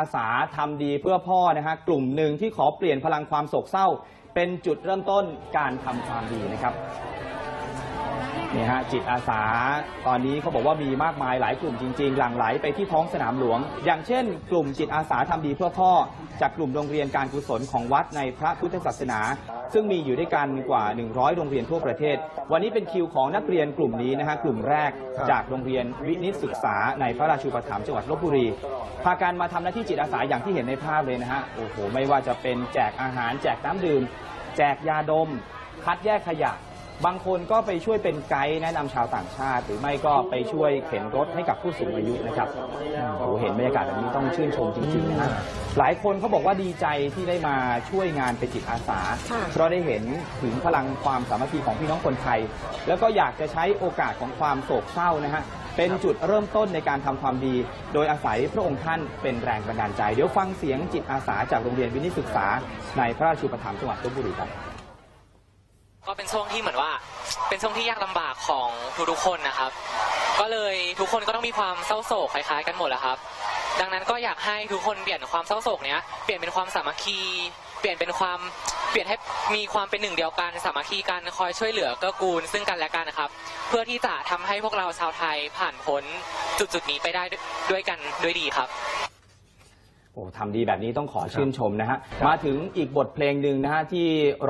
อาสาทำดีเพื่อพ่อนะฮะกลุ่มหนึ่งที่ขอเปลี่ยนพลังความโศกเศร้า เป็นจุดเริ่มต้นการทำความดีนะครับ นี่ฮะจิตอาสาตอนนี้เขาบอกว่ามีมากมายหลายกลุ่มจริง ๆ หลั่งไหลไปที่ท้องสนามหลวง อย่างเช่น กลุ่มจิตอาสาทำดีเพื่อพ่อ จากกลุ่มโรงเรียนการกุศลของวัดในพระพุทธศาสนา ซึ่งมีอยู่ด้วยกันกว่า 100 โรงเรียนทั่วประเทศ วันนี้เป็นคิวของนักเรียนกลุ่มนี้นะฮะกลุ่มแรกจากโรงเรียนวินิตศึกษาในพระราชูปถัมภ์จังหวัดลบบุรีพากันมาทำหน้าที่จิตอาสาอย่างที่เห็นในภาพเลยนะฮะโอ้โหไม่ว่าจะเป็นแจกอาหาร แจกน้ำดื่ม แจกยาดม คัดแยกขยะ บางคนก็ไปช่วยเป็นไกด์แนะนำชาวต่างชาติ หรือไม่ก็ไปช่วยเข็นรถให้กับผู้สูงอายุนะครับโอ้โหเห็นบรรยากาศแบบนี้ต้องชื่นชมจริงๆนะฮะหลายคนเขาบอกว่าดีใจที่ได้มาช่วยงานเป็นจิตอาสา ค่ะ เพราะได้เห็นถึงพลังความสามัคคีของพี่น้องคนไทย แล้วก็อยากจะใช้โอกาสของความโศกเศร้านะฮะ เป็นจุดเริ่มต้นในการทำความดี โดยอาศัยพระองค์ท่านเป็นแรงบันดาลใจ เดี๋ยวฟังเสียงจิตอาสาจากโรงเรียนวินิตศึกษา ในพระราชูปถัมภ์จังหวัดลบบุรีครับก็เป็น ช่วงที่เหมือนว่า เป็นช่วงที่ยากลำบากของทุกๆคนนะครับ ก็เลยทุกคนก็ต้องมีความเศร้าโศกคล้าย ๆ กันหมดแหละครับ ดังนั้นก็อยากให้ทุกคนเปลี่ยนความเศร้าโศกเนี้ยเปลี่ยนเป็นความสามัคคีเปลี่ยนเป็นความเปลี่ยนให้มีความเป็นหนึ่งเดียวกันสามัคคีกันคอยช่วยเหลือเกื้อกูลซึ่งกันและกันนะครับ เพื่อที่จะทำให้พวกเราชาวไทยผ่านพ้นจุดๆนี้ไปได้ด้วยกันด้วยดีครับ โอ้ทำดีแบบนี้ต้องขอชื่นชมนะฮะ มาถึงอีกบทเพลงหนึ่งนะฮะที่